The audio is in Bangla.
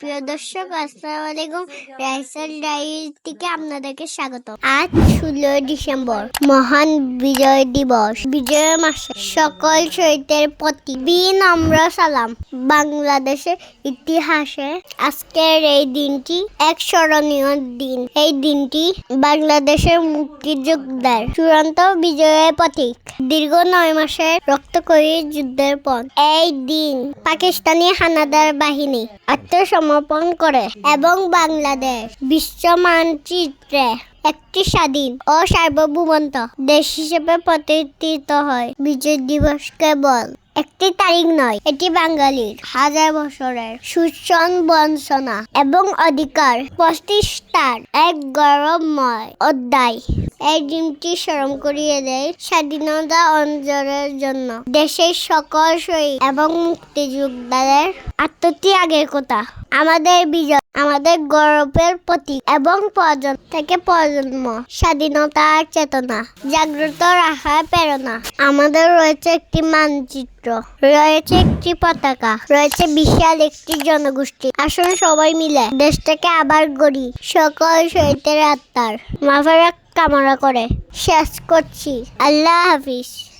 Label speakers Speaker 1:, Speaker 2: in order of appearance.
Speaker 1: প্রিয় দর্শক, আসসালামু আলাইকুম। রাইসাল ডায়েরি থেকে আপনাদেরকে স্বাগত আজ ষোলোই ডিসেম্বর, মহান বিজয় দিবস। বিজয় মাসে সকল শহীদের প্রতি বিনম্র সালাম। বাংলাদেশের ইতিহাসে আজকের এই দিনটি এক স্মরণীয় দিন। এই দিনটি বাংলাদেশের মুক্তিযোদ্ধার চূড়ান্ত বিজয়ের প্রতীক। দীর্ঘ নয় মাসের রক্তক্ষয়ী যুদ্ধের পর এই দিন পাকিস্তানি হানাদার বাহিনী আত্মসমর্পণ করে এবং বাংলাদেশ বিশ্ব মানচিত্রে একটি স্বাধীন ও সার্বভৌমন্ত দেশ হিসেবে প্রতিষ্ঠিত হয়। বিজয় দিবস কেবল একটি তারিখ নয়, এটি বাঙালির হাজার বছরের সুশন বঞ্চনা এবং অধিকার। প্রতিষ্ঠার এক গৌরবময় অধ্যায়। এই দিনটি স্মরণ করিয়ে দেয় স্বাধীনতা অঞ্চলের জন্য। দেশের সকল শহীদ এবং মুক্তিযোদ্ধাদের আত্মত্যাগের কথা। আমাদের বিজয়, আমাদের গৌরবের প্রতীক এবং প্রজন্ম থেকে প্রজন্ম। স্বাধীনতার চেতনা, জাগ্রত রাখার প্রেরণা। আমাদের রয়েছে একটি মানচিত্র রয়েছে একটি পতাকা, রয়েছে বিশাল একটি জনগোষ্ঠী। আসুন সবাই মিলে দেশটাকে আবার গড়ি। সকল শহীদের আত্মার মাফারাক কামনা করে শেষ করছি। আল্লাহ হাফিজ।